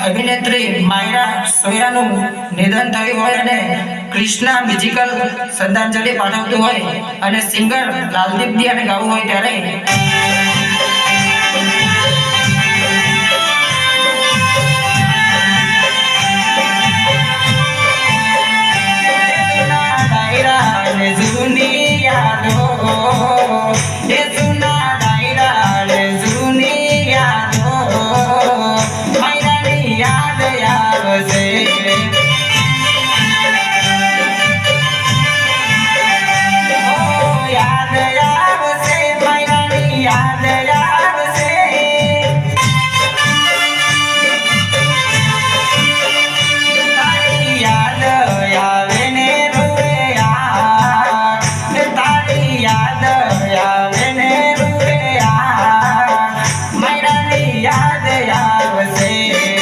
અભિનેત્રી માયરા સોયરાનું નિધન થયું હોય અને ક્રિષ્ના મ્યુઝિકલ શ્રદ્ધાંજલિ પાઠવતું હોય અને સિંગર લાલદીપ અને ગાવું હોય ત્યારે. દુનિયા નો યાદ આવે ને રૂપિયા મૈરાની યાદ આવે.